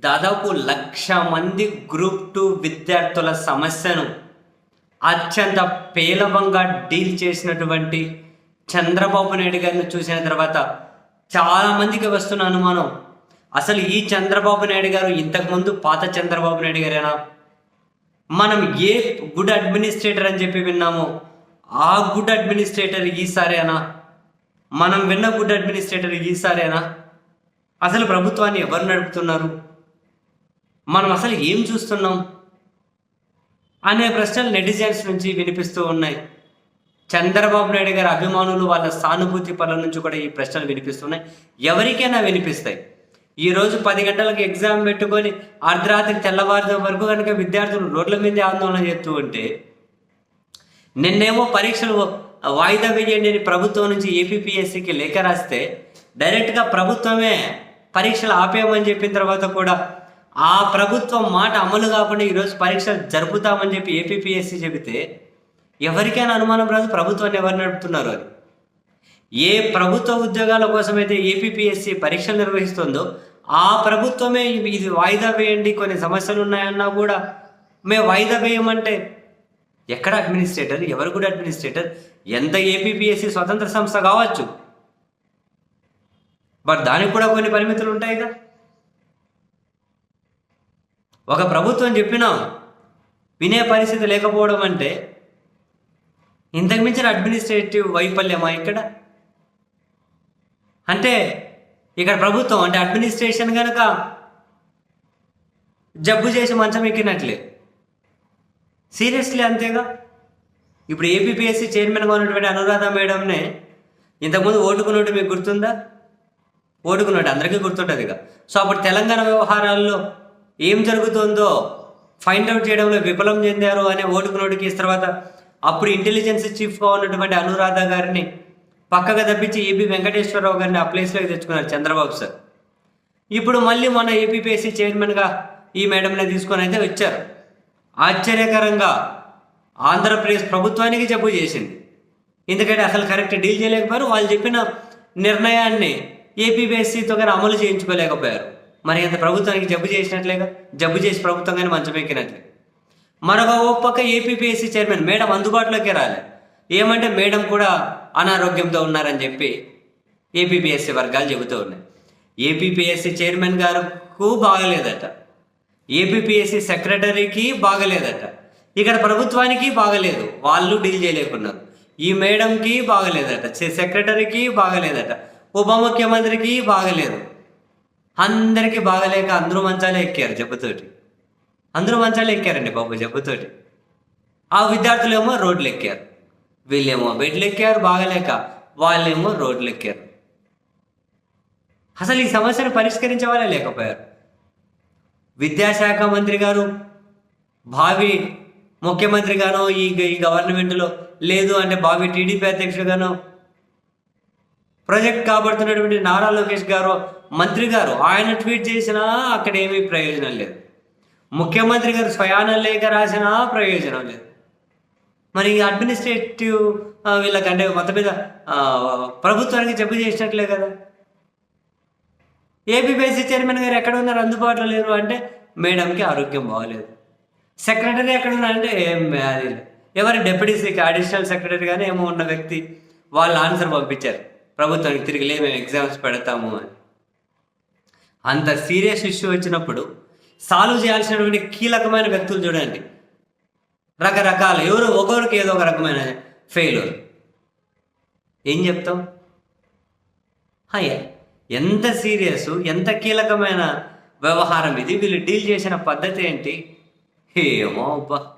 దాదాపు లక్ష మంది group two విద్యార్థుల సమస్యను అత్యంత పేలవంగా డీల్ చేసినటువంటి చంద్రబాబు నాయుడు గారిని చూసిన తర్వాత చాలామందికి వస్తున్న అనుమానం. అసలు ఈ చంద్రబాబు నాయుడు గారు ఇంతకుముందు పాత చంద్రబాబు నాయుడు గారేనా? మనం ఏ గుడ్ అడ్మినిస్ట్రేటర్ అని చెప్పి విన్నామో ఆ గుడ్ అడ్మినిస్ట్రేటర్ ఈసారేనా మనం విన్న గుడ్ అడ్మినిస్ట్రేటర్ ఈసారేనా అసలు ప్రభుత్వాన్ని ఎవరు నడుపుతున్నారు? మనం అసలు ఏం చూస్తున్నాం? అనే ప్రశ్నలు నెటిజన్స్ నుంచి వినిపిస్తూ ఉన్నాయి. చంద్రబాబు నాయుడు గారి అభిమానులు వాళ్ళ సానుభూతి పనుల నుంచి కూడా ఈ ప్రశ్నలు వినిపిస్తున్నాయి. ఎవరికైనా వినిపిస్తాయి. ఈరోజు పది గంటలకు ఎగ్జామ్ పెట్టుకొని అర్ధరాత్రి తెల్లవారుజాము వరకు కనుక విద్యార్థులు రోడ్ల మీద ఆందోళన చేస్తూ ఉంటే నిన్నేమో పరీక్షలు వాయిదా వేయండి అని ప్రభుత్వం నుంచి ఏపీపీఎస్సీకి లేఖ రాస్తే డైరెక్ట్గా ప్రభుత్వమే పరీక్షలు ఆపేయమని చెప్పిన తర్వాత కూడా ఆ ప్రభుత్వం మాట అమలు కాకుండా ఈరోజు పరీక్షలు జరుపుతామని చెప్పి ఏపీపీఎస్సీ చెబితే ఎవరికైనా అనుమానం రాదు ప్రభుత్వాన్ని ఎవరు నడుపుతున్నారు అని. ఏ ప్రభుత్వ ఉద్యోగాల కోసమైతే ఏపీపీఎస్సీ పరీక్షలు నిర్వహిస్తుందో ఆ ప్రభుత్వమే ఇది వాయిదా వేయండి కొన్ని సమస్యలు ఉన్నాయన్నా కూడా మేము వాయిదా వేయమంటే ఎక్కడ అడ్మినిస్ట్రేటర్ ఎవరు కూడా అడ్మినిస్ట్రేటర్ ఎంత ఏపీపీఎస్సీ స్వతంత్ర సంస్థ కావచ్చు? బట్ దానికి కూడా కొన్ని పరిమితులు ఉంటాయిగా? ఒక ప్రభుత్వం చెప్పినా వినే పరిస్థితి లేకపోవడం అంటే ఇంతకుమించిన అడ్మినిస్ట్రేటివ్ వైఫల్యమా ఇక్కడ? అంటే ఇక్కడ ప్రభుత్వం అంటే అడ్మినిస్ట్రేషన్ కనుక జబ్బు చేసి మంచం ఎక్కినట్లే. సీరియస్లీ అంతేగా? ఇప్పుడు ఏపీపీఎస్సీ చైర్మన్గా ఉన్నటువంటి అనురాధ మేడంనే ఇంతకుముందు ఓటుకున్నట్టు మీకు గుర్తుందా? ఓటుకున్నట్టు అందరికీ గుర్తుంటుంది ఇక సో అప్పుడు తెలంగాణ వ్యవహారాల్లో ఏం జరుగుతుందో ఫైండ్ అవుట్ చేయడంలో విఫలం చెందారు అనే ఓటుకున్నోటికి నోటికేసిన తర్వాత అప్పుడు ఇంటెలిజెన్స్ చీఫ్గా ఉన్నటువంటి అనురాధ గారిని పక్కగా తప్పించి ఏపీ వెంకటేశ్వరరావు గారిని ఆ ప్లేస్లోకి తెచ్చుకున్నారు చంద్రబాబు సార్. ఇప్పుడు మళ్ళీ మన ఏపీపీఎస్సీ చైర్మన్గా ఈ మేడంని తీసుకొని అయితే వచ్చారు. ఆశ్చర్యకరంగా ఆంధ్రప్రదేశ్ ప్రభుత్వానికి జబ్బు చేసింది. ఎందుకంటే అసలు కరెక్ట్ డీల్ చేయలేకపోయారు. వాళ్ళు చెప్పిన నిర్ణయాన్ని ఏపీపీఎస్సీతో కానీ అమలు చేయించుకోలేకపోయారు. మరి అంత ప్రభుత్వానికి జబ్బు చేసినట్లేగా? జబ్బు చేసి ప్రభుత్వం కానీ మంచం ఎక్కినట్లే. మరొక ఓ పక్క ఏపీపీఎస్సీ చైర్మన్ మేడం అందుబాటులోకి రాలే. ఏమంటే మేడం కూడా అనారోగ్యంతో ఉన్నారని చెప్పి ఏపీపీఎస్సీ వర్గాలు చెబుతూ ఉన్నాయి. ఏపీపీఎస్సీ చైర్మన్ గారుకు బాగలేదట. ఏపీపీఎస్సీ సెక్రటరీకి బాగలేదట. ఇక్కడ ప్రభుత్వానికి బాగలేదు. వాళ్ళు డీల్ చేయలేకున్నారు. ఈ మేడంకి బాగలేదట. సెక్రటరీకి బాగలేదట. ఉప ముఖ్యమంత్రికి బాగలేదు. అందరికీ బాగలేక అందరూ మంచాలే ఎక్కారు జబ్బుతోటి. అందరూ మంచాలు ఎక్కారండి బాబు జబ్బుతోటి. ఆ విద్యార్థులేమో రోడ్లు ఎక్కారు. వీళ్ళేమో బెడ్లు ఎక్కారు బాగలేక వాళ్ళేమో రోడ్లు ఎక్కారు. అసలు ఈ సమస్యను పరిష్కరించే వాళ్ళే లేకపోయారు. విద్యాశాఖ మంత్రి గారు భావి ముఖ్యమంత్రిగానో ఈ ఈ గవర్నమెంట్లో లేదు అంటే భావి టీడీపీ అధ్యక్షుడుగానో ప్రొజెక్ట్ కాబడుతున్నటువంటి నారా లోకేష్ గారు మంత్రి గారు ఆయన ట్వీట్ చేసినా అక్కడ ఏమీ ప్రయోజనం లేదు. ముఖ్యమంత్రి గారు స్వయాన లేఖ రాసినా ప్రయోజనం లేదు. మరి అడ్మినిస్ట్రేటివ్ వీళ్ళకంటే మొత్తం మీద ప్రభుత్వానికి చెప్పు చేసినట్లే కదా. ఏపీపీఎస్సీ చైర్మన్ గారు ఎక్కడ ఉన్నారు అందుబాటులో లేరు అంటే మేడంకి ఆరోగ్యం బాగలేదు. సెక్రటరీ ఎక్కడ ఉన్నారంటే ఏం అది లేదు. ఎవరు డిప్యూటీ అడిషనల్ సెక్రటరీ కానీ ఏమో ఉన్న వ్యక్తి వాళ్ళు ఆన్సర్ పంపించారు. ప్రభుత్వానికి తిరిగిలే మేము ఎగ్జామ్స్ పెడతాము అని. అంత సీరియస్ ఇష్యూ వచ్చినప్పుడు సాల్వ్ చేయాల్సినటువంటి కీలకమైన వ్యక్తులు చూడండి. రకరకాల ఎవరు ఒకరికి ఏదో ఒక రకమైన ఫెయిల్యూర్ ఏం చెప్తాం? అయ్యా ఎంత సీరియస్ ఎంత కీలకమైన వ్యవహారం ఇది. వీళ్ళు డీల్ చేసిన పద్ధతి ఏంటి? ఏమో అబ్బా.